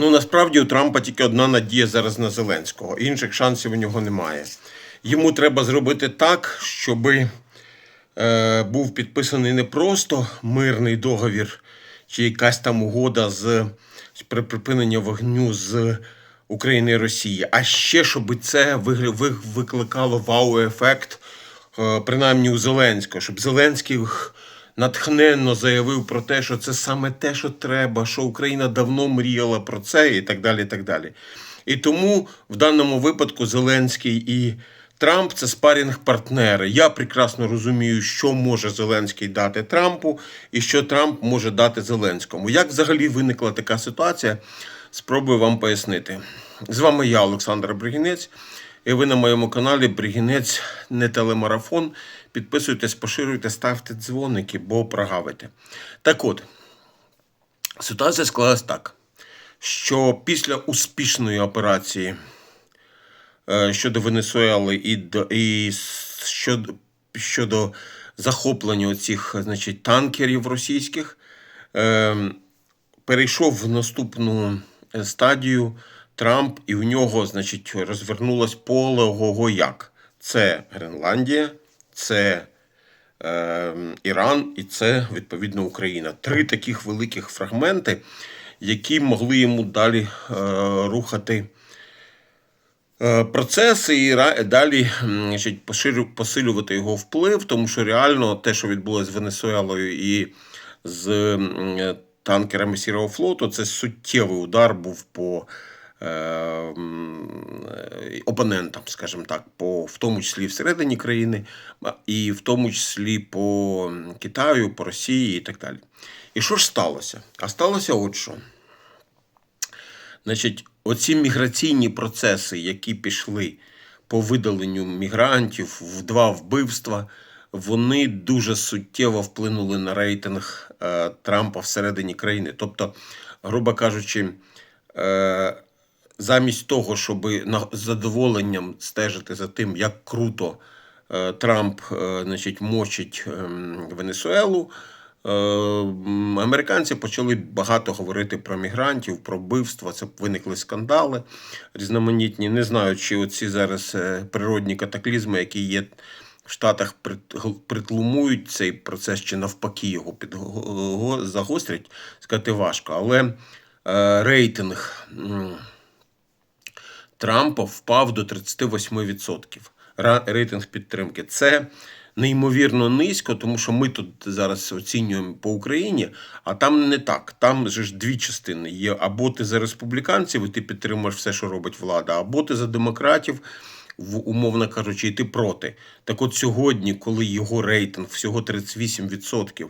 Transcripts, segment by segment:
Ну насправді у Трампа тільки одна надія зараз на Зеленського. Інших шансів у нього немає. Йому треба зробити так, щоб е, був підписаний не просто мирний договір чи якась там угода з при припинення вогню з України і Росії, а ще щоб це викликало вау-ефект, е, принаймні у Зеленського, щоб Зеленський натхненно заявив про те, що це саме те, що треба, що Україна давно мріяла про це, і так далі. І так далі. І тому в даному випадку Зеленський і Трамп це спарінг-партнери. Я прекрасно розумію, що може Зеленський дати Трампу і що Трамп може дати Зеленському. Як взагалі виникла така ситуація? Спробую вам пояснити. З вами я, Олександр Бригінець, і ви на моєму каналі Бригінець не телемарафон. Підписуйтесь, поширюйте, ставте дзвоники, бо прогавите. Так от, ситуація склалась так, що після успішної операції е, щодо Венесуели і, і щодо, щодо захоплення оцих значить, танкерів російських, е, перейшов в наступну е, стадію Трамп, і в нього, значить, розвернулось поле ого як. Це Гренландія, це е, Іран і це відповідно Україна. Три таких великих фрагменти, які могли йому далі е, рухати е, процеси і далі значить, посилювати його вплив, тому що реально те, що відбулося з Венесуелою і з е, танкерами Сірого флоту, це суттєвий удар був по опонентам, скажімо так, по, в тому числі всередині країни, і в тому числі по Китаю, по Росії і так далі. І що ж сталося? А сталося от що. Значить, оці міграційні процеси, які пішли по видаленню мігрантів в два вбивства, вони дуже суттєво вплинули на рейтинг е, Трампа всередині країни. Тобто, грубо кажучи, е, замість того, щоб з задоволенням стежити за тим, як круто е, Трамп е, значить, мочить ем, Венесуелу, Е, Американці почали багато говорити про мігрантів, про вбивства. Це виникли скандали різноманітні. Не знаю, чи оці зараз природні катаклізми, які є в Штатах, прит- притлумують цей процес, чи навпаки його підго- загострять, сказати важко. Але рейтинг Трампа впав до 38%. Рейтинг підтримки. Це неймовірно низько, тому що ми тут зараз оцінюємо по Україні, а там не так. Там же ж дві частини є. Або ти за республіканців, і ти підтримуєш все, що робить влада, або ти за демократів, умовно кажучи, і ти проти. Так от сьогодні, коли його рейтинг всього 38%,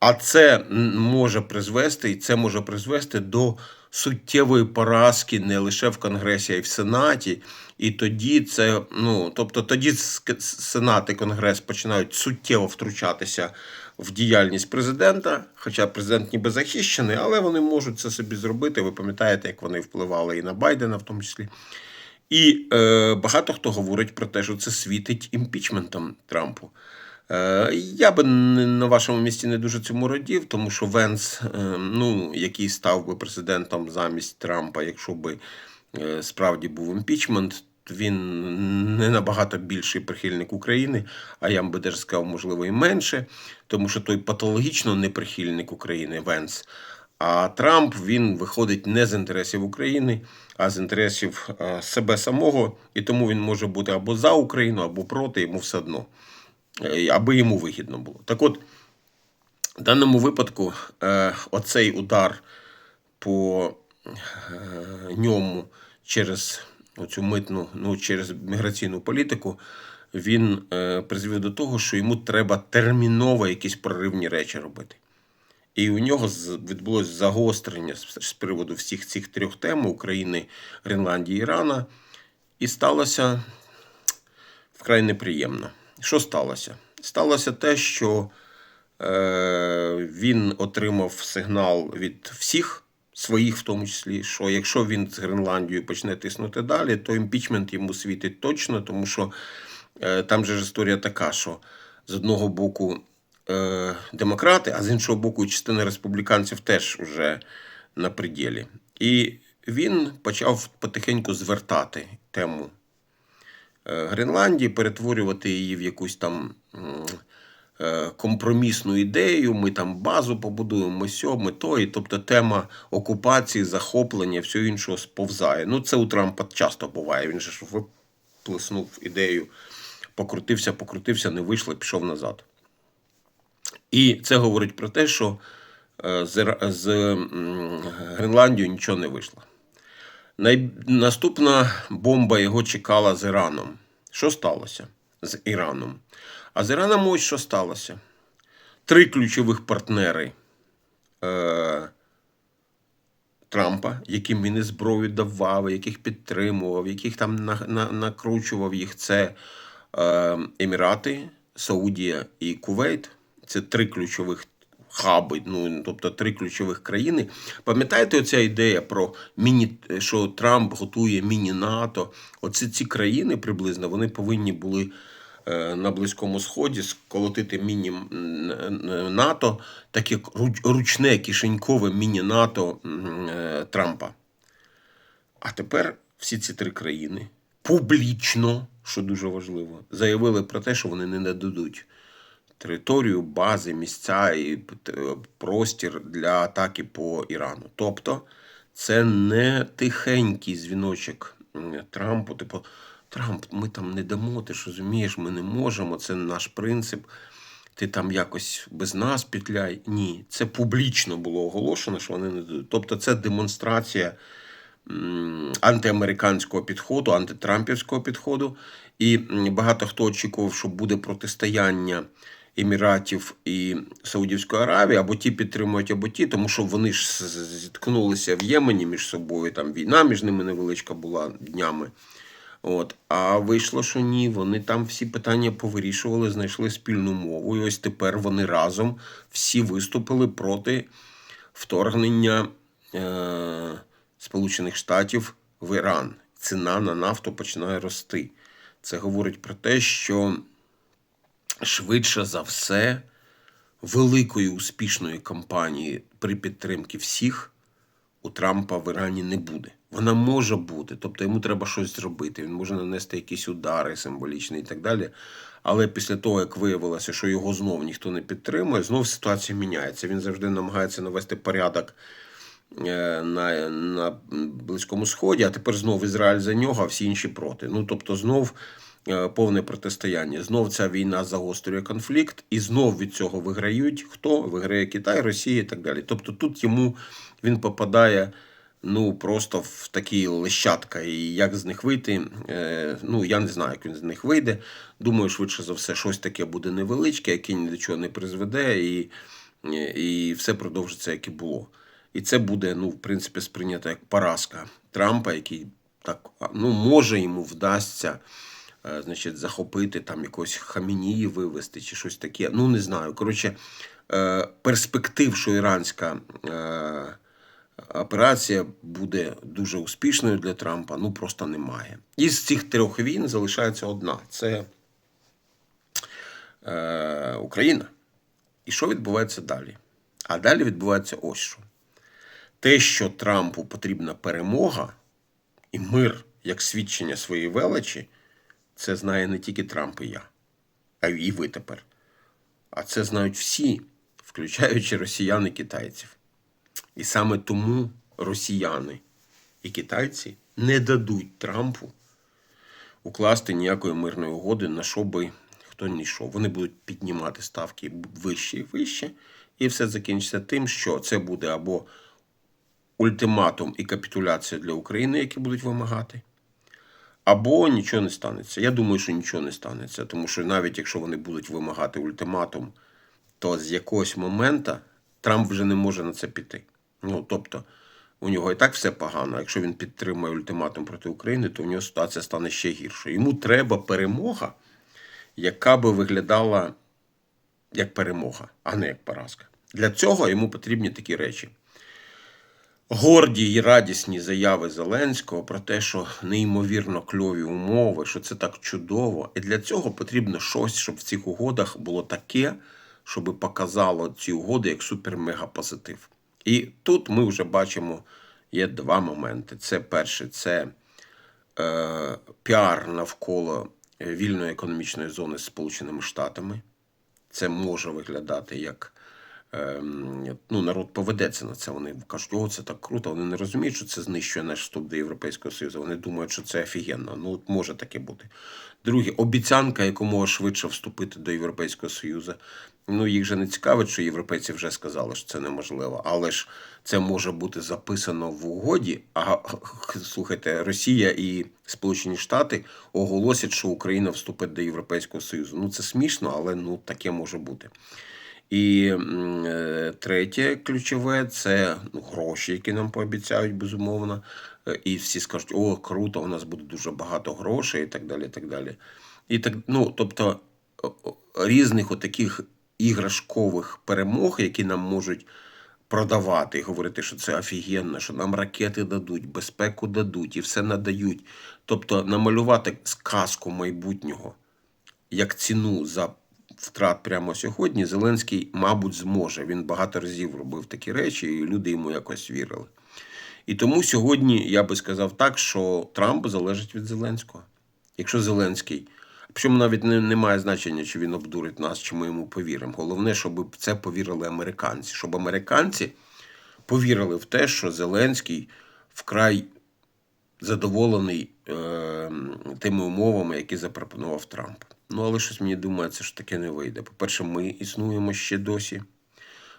а це може призвести, і це може призвести до суттєвої поразки не лише в Конгресі, а й в Сенаті. І тоді це, ну тобто тоді Сенат і Конгрес починають суттєво втручатися в діяльність президента. Хоча президент ніби захищений, але вони можуть це собі зробити. Ви пам'ятаєте, як вони впливали і на Байдена, в тому числі. І е, багато хто говорить про те, що це світить імпічментом Трампу. Е, я би на вашому місці не дуже цьому радів, тому що Венс, е, ну, який став би президентом замість Трампа, якщо би е, справді був імпічмент, він не набагато більший прихильник України, а я би даже сказав, можливо, і менше, тому що той патологічно не прихильник України Венс. А Трамп він виходить не з інтересів України, а з інтересів себе самого, і тому він може бути або за Україну, або проти, йому все одно, аби йому вигідно було. Так от, в даному випадку, е, оцей удар по е, ньому через оцю митну, ну, через міграційну політику, він е, призвів до того, що йому треба терміново якісь проривні речі робити. І у нього відбулось загострення з приводу всіх цих трьох тем України, Гренландії, Ірана. І сталося вкрай неприємно. Що сталося? Сталося те, що е, він отримав сигнал від всіх своїх, в тому числі, що якщо він з Гренландією почне тиснути далі, то імпічмент йому світить точно, тому що е, там же ж історія така, що з одного боку е, демократи, а з іншого боку, частина республіканців теж вже на пределі. І він почав потихеньку звертати тему Гренландії, перетворювати її в якусь там е, компромісну ідею. Ми там базу побудуємо, ми сьо, ми то. І тобто тема окупації, захоплення, всього іншого сповзає. Ну, це у Трампа часто буває. Він же ж виплеснув ідею, покрутився, покрутився, не вийшло, пішов назад. І це говорить про те, що е, з Гренландією нічого не вийшло. Най... Наступна бомба його чекала з Іраном. Що сталося з Іраном? А з Іраном ось що сталося. Три ключових партнери е... Трампа, яким він і зброю давав, яких підтримував, яких там на... На... накручував їх, це е... Емірати, Саудія і Кувейт. Це три ключових хаби, ну тобто три ключових країни. Пам'ятаєте оця ідея про міні, що Трамп готує міні-НАТО? Оці ці країни приблизно вони повинні були е, на Близькому Сході сколотити міні-НАТО, таке руч- ручне кишенькове міні-НАТО е, Трампа. А тепер всі ці три країни публічно, що дуже важливо, заявили про те, що вони не нададуть територію, бази, місця і простір для атаки по Ірану. Тобто це не тихенький дзвіночок Трампу, типу, Трамп, ми там не дамо, ти ж розумієш, ми не можемо, це наш принцип. Ти там якось без нас петляй. Ні, це публічно було оголошено, що вони не дадуть. Тобто, це демонстрація антиамериканського підходу, антитрампівського підходу. І багато хто очікував, що буде протистояння Еміратів і Саудівської Аравії, або ті підтримують, або ті, тому що вони ж зіткнулися в Ємені між собою. Там війна між ними невеличка була днями. От. А вийшло, що ні, вони там всі питання повирішували, знайшли спільну мову. І ось тепер вони разом всі виступили проти вторгнення е- Сполучених Штатів в Іран. Ціна на нафту починає рости. Це говорить про те, що швидше за все великої успішної кампанії при підтримці всіх у Трампа в Ірані не буде. Вона може бути, тобто йому треба щось зробити. Він може нанести якісь удари символічні і так далі. Але після того, як виявилося, що його знов ніхто не підтримує, знов ситуація міняється. Він завжди намагається навести порядок е, на, на Близькому Сході, а тепер знов Ізраїль за нього, а всі інші проти. Ну тобто, знов повне протистояння. Знов ця війна загострює конфлікт, і знов від цього виграють хто? Виграє Китай, Росія і так далі. Тобто тут йому він попадає. Ну, просто в такі лещатка. І як з них вийти? Е, ну, я не знаю, як він з них вийде. Думаю, швидше за все, щось таке буде невеличке, яке ні до чого не призведе, і, і все продовжиться, як і було. І це буде, ну, в принципі, сприйнято як поразка Трампа, який так, ну, може йому вдасться. Е, Значить, захопити там якогось хамінії вивести чи щось таке. Ну, не знаю. Коротше, е, перспектив, що іранська е, операція буде дуже успішною для Трампа, ну просто немає. Із цих трьох війн залишається одна: це Україна. І що відбувається далі? А далі відбувається ось що. Те, що Трампу потрібна перемога і мир як свідчення своєї величі, це знає не тільки Трамп і я, а і ви тепер. А це знають всі, включаючи росіян і китайців. І саме тому росіяни і китайці не дадуть Трампу укласти ніякої мирної угоди, на що би хто не йшов. Вони будуть піднімати ставки вище і вище, і все закінчиться тим, що це буде або ультиматум і капітуляція для України, які будуть вимагати, або нічого не станеться. Я думаю, що нічого не станеться, тому що навіть якщо вони будуть вимагати ультиматум, то з якогось моменту Трамп вже не може на це піти. Ну, тобто, у нього і так все погано. Якщо він підтримує ультиматум проти України, то у нього ситуація стане ще гіршою. Йому треба перемога, яка би виглядала як перемога, а не як поразка. Для цього йому потрібні такі речі. Горді і радісні заяви Зеленського про те, що неймовірно кльові умови, що це так чудово. І для цього потрібно щось, щоб в цих угодах було таке, щоб показало ці угоди як супер-мега позитив. І тут ми вже бачимо, є два моменти. Це перше, це е, піар навколо вільної економічної зони з Сполученими Штатами. Це може виглядати як ну, народ поведеться на це. Вони кажуть, о, це так круто. Вони не розуміють, що це знищує наш вступ до Європейського Союзу. Вони думають, що це офігенно. Ну, от може таке бути. Друге, обіцянка якомога швидше вступити до Європейського Союзу. Ну, їх же не цікавить, що європейці вже сказали, що це неможливо. Але ж це може бути записано в угоді. А слухайте, Росія і Сполучені Штати оголосять, що Україна вступить до Європейського Союзу. Ну це смішно, але ну таке може бути. І е, третє ключове це ну, гроші, які нам пообіцяють, безумовно. Е, І всі скажуть, о, круто, у нас буде дуже багато грошей і так далі. Так далі. І так, ну, тобто різних отаких іграшкових перемог, які нам можуть продавати і говорити, що це офігенно, що нам ракети дадуть, безпеку дадуть і все надають. Тобто намалювати сказку майбутнього як ціну за втрат прямо сьогодні, Зеленський, мабуть, зможе. Він багато разів робив такі речі, і люди йому якось вірили. І тому сьогодні я би сказав так, що Трамп залежить від Зеленського. Якщо Зеленський, причому навіть не, має значення, чи він обдурить нас, чи ми йому повіримо. Головне, щоб це повірили американці, щоб американці повірили в те, що Зеленський вкрай задоволений е, тими умовами, які запропонував Трамп. Ну, але щось мені думається, що таке не вийде. По-перше, ми існуємо ще досі.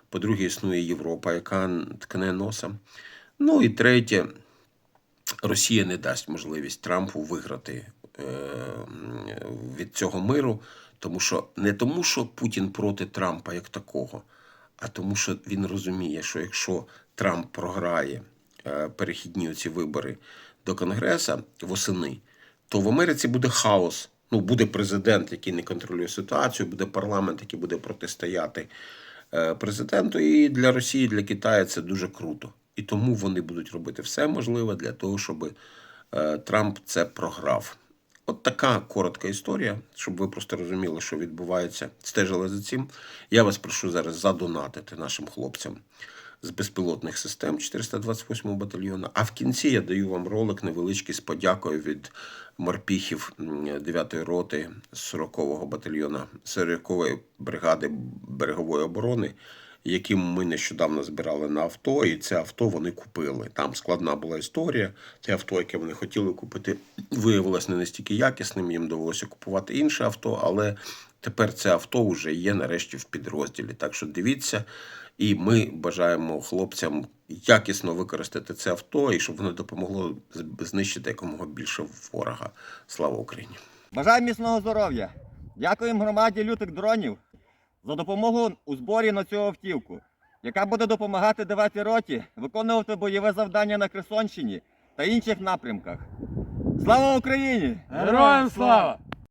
По-друге, існує Європа, яка ткне носом. Ну і третє, Росія не дасть можливість Трампу виграти е, від цього миру, тому що не тому, що Путін проти Трампа як такого, а тому, що він розуміє, що якщо Трамп програє е, перехідні ці вибори до Конгреса восени, то в Америці буде хаос. Ну, буде президент, який не контролює ситуацію, буде парламент, який буде протистояти е, президенту. І для Росії, для Китаю це дуже круто. І тому вони будуть робити все можливе для того, щоб е, Трамп це програв. От така коротка історія, щоб ви просто розуміли, що відбувається, стежили за цим. Я вас прошу зараз задонатити нашим хлопцям з безпілотних систем 428 батальйону. А в кінці я даю вам ролик невеличкий з подякою від морпіхів 9-ї роти 40-го батальйону 40-ї бригади берегової оборони, яким ми нещодавно збирали на авто, і це авто вони купили. Там складна була історія. Це авто, яке вони хотіли купити, виявилось не настільки якісним. Їм довелося купувати інше авто, але тепер це авто вже є нарешті в підрозділі. Так що дивіться. І ми бажаємо хлопцям якісно використати це авто і щоб воно допомогло знищити якомога більше ворога. Слава Україні! Бажаю міцного здоров'я. Дякуємо громаді лютих дронів за допомогу у зборі на цю автівку, яка буде допомагати 9 роті виконувати бойове завдання на Херсонщині та інших напрямках. Слава Україні! Героям слава!